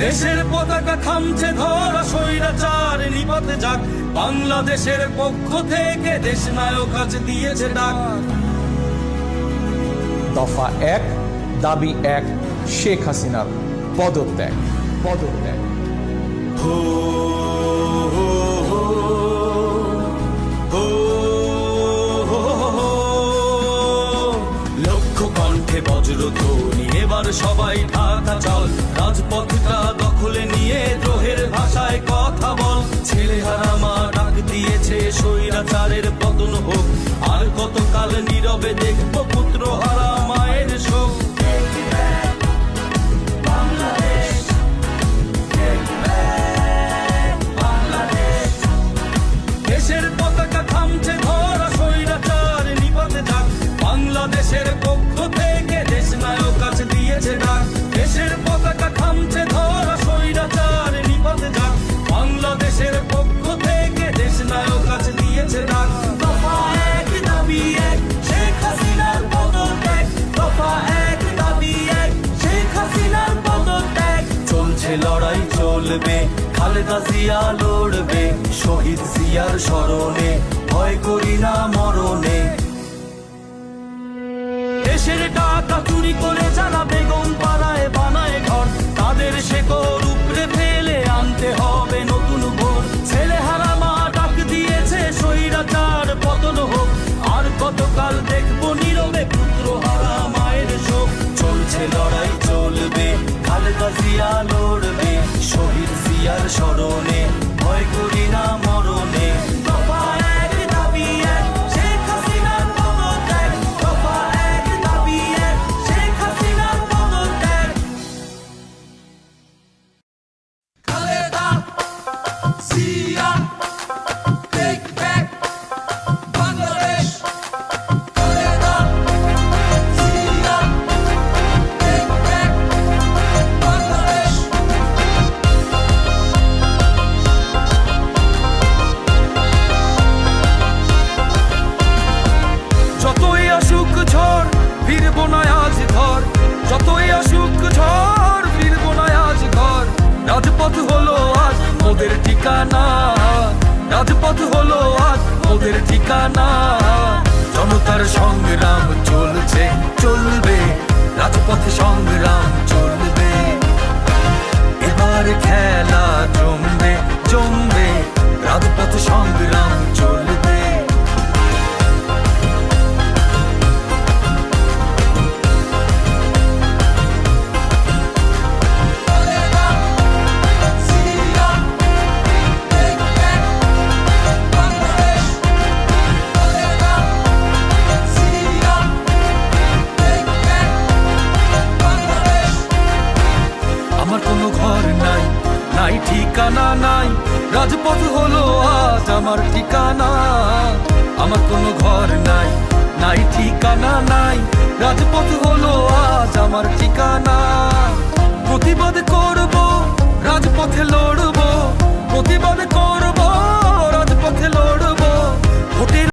দেশের পতাকা থামছে ধরা স্বৈরাচার নিপাতে যাক। বাংলাদেশের পক্ষ থেকে দেশ নায়ক আজ দিয়েছে ডাক। দফা এক, দাবি এক, শেখ হাসিনার পদত্যাগ। হো, হো। লক্ষ কণ্ঠে বজ্র ধ্বনি এবার সবাই ঢাকা চল। রাজপথটা দখলে নিয়ে দ্রোহের ভাষায় কথা বল। ছেলে হারা মা ডাক দিয়েছে স্বৈরাচারের পতন হোক। আর কতকাল নীরবে দেখব চলবে খালেদা জিয়া লড়বে, শহীদ জিয়ার স্মরণে, ভয় করি না মরণে। দেশের টাকা চুরি করে যারা বেগম পাড়ায় বানায় ঘর। তাদের শেকড় উপরে ফেলে আনতে হবে নতুন ভোর। ছেলে হারা মা ডাক দিয়েছে, স্বৈরাচার পতন হোক। আর কতকাল দেখব নীরবে পুত্র হারা মায়ের শোক। চলছে লড়াই, চলবে, খালেদা জিয়া লড়বে। শহীদ জিয়ার স্মরণে ভয় হলো আজ ওদের ঠিকানা। জনতার সংগ্রাম চলছে, চলবে। রাজপথে সংগ্রাম চলবে। এবার খেলা জমবে জমবে। রাজপথ সংগ্রাম রাজপথ হলো আজ আমার ঠিকানা। আমার কোনো ঘর নাই নাই ঠিকানা নাই। রাজপথ হলো আজ আমার ঠিকানা।